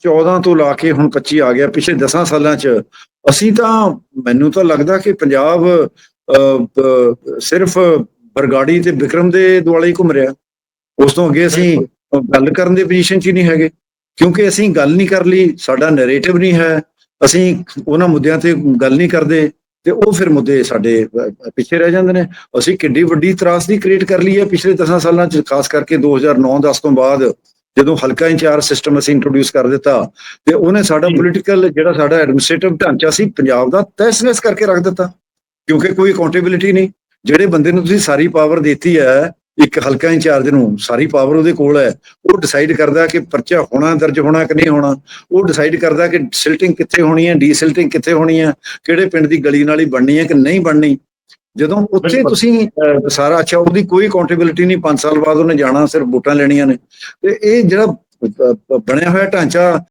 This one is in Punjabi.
14 ਤੋਂ ਲਾ ਕੇ ਹੁਣ 25 ਆ ਗਿਆ ਪਿਛਲੇ 10 ਸਾਲਾਂ ਚ। ਅਸੀਂ ਤਾਂ ਮੈਨੂੰ ਤਾਂ ਲੱਗਦਾ ਕਿ ਪੰਜਾਬ ਅਹ, ਸਿਰਫ ਬਰਗਾੜੀ ਤੇ ਵਿਕਰਮ ਦੇ ਦੁਆਲੇ ਹੀ ਘੁੰਮ ਰਿਹਾ। ਉਸ ਤੋਂ ਅੱਗੇ ਅਸੀਂ ਗੱਲ ਕਰਨ ਦੇ ਪੋਜੀਸ਼ਨ 'ਚ ਹੀ ਨਹੀਂ ਹੈਗੇ। ਕਿਉਂਕਿ ਅਸੀਂ ਗੱਲ ਨਹੀਂ ਕਰ ਲਈ ਸਾਡਾ ਨੈਰੇਟਿਵ ਨਹੀਂ ਹੈ। ਅਸੀਂ ਉਹਨਾਂ ਮੁੱਦਿਆਂ ਤੇ ਗੱਲ ਨਹੀਂ ਕਰਦੇ ਤੇ ਉਹ ਫਿਰ ਮੁੱਦੇ ਸਾਡੇ ਪਿੱਛੇ ਰਹਿ ਜਾਂਦੇ ਨੇ। ਅਸੀਂ ਕਿੱਡੀ ਵੱਡੀ ਤਰਾਸਦੀ ਕ੍ਰੀਏਟ ਕਰ ਲਈ ਹੈ ਪਿਛਲੇ 10 ਸਾਲਾਂ 'ਚ ਖਾਸ ਕਰਕੇ 2009-10 ਤੋਂ ਬਾਅਦ। ਜਦੋਂ ਹਲਕਾ ਇੰਚਾਰਜ ਸਿਸਟਮ ਅਸੀਂ ਇੰਟਰੋਡਿਊਸ ਕਰ ਦਿੱਤਾ ਤੇ ਉਹਨੇ ਸਾਡਾ। ਪੋਲੀਟੀਕਲ ਜਿਹੜਾ ਸਾਡਾ ਐਡਮਿਨਿਸਟ੍ਰੇਟਿਵ ਢਾਂਚਾ ਸੀ ਪੰਜਾਬ ਦਾ ਤਹਿਸ-ਨਹਿਸ ਕਰਕੇ ਰੱਖ ਦਿੱਤਾ। ਕਿਉਂਕਿ ਕੋਈ ਅਕਾਊਂਟੇਬਿਲਿਟੀ ਨਹੀਂ। ਜਿਹੜੇ ਬੰਦੇ ਨੂੰ ਤੁਸੀਂ ਸਾਰੀ ਪਾਵਰ ਦਿੱਤੀ ਹੈ ਇੱਕ ਹਲਕਾ ਇੰਚਾਰਜ ਨੂੰ ਸਾਰੀ ਪਾਵਰ ਉਹਦੇ ਕੋਲ ਹੈ ਉਹ ਡਿਸਾਈਡ ਕਰਦਾ ਕਿ ਪਰਚਾ ਹੋਣਾ ਦਰਜ ਹੋਣਾ ਕਿ ਨਹੀਂ ਹੋਣਾ ਉਹ ਡਿਸਾਈਡ ਕਰਦਾ ਕਿ ਸਿਲਟਿੰਗ ਕਿੱਥੇ ਹੋਣੀ ਹੈ ਡੀਸਿਲਟਿੰਗ ਕਿੱਥੇ ਹੋਣੀ ਹੈ ਕਿਹੜੇ ਪਿੰਡ ਦੀ ਗਲੀ ਨਾਲੀ ਬਣਨੀ ਹੈ ਕਿ ਨਹੀਂ ਬਣਨੀ। ਜਦੋਂ ਉੱਥੇ। ਤੁਸੀਂ ਸਾਰਾ ਅੱਛਾ ਉਹਦੀ ਕੋਈ ਅਕਾਊਂਟੇਬਿਲਿਟੀ ਨਹੀਂ 5 ਸਾਲ ਬਾਅਦ ਉਹਨੇ ਜਾਣਾ ਸਿਰਫ ਵੋਟਾਂ ਲੈਣੀਆਂ ਨੇ ਤੇ ਇਹ ਜਿਹੜਾ ਬਣਿਆ ਹੋਇਆ ਢਾਂਚਾ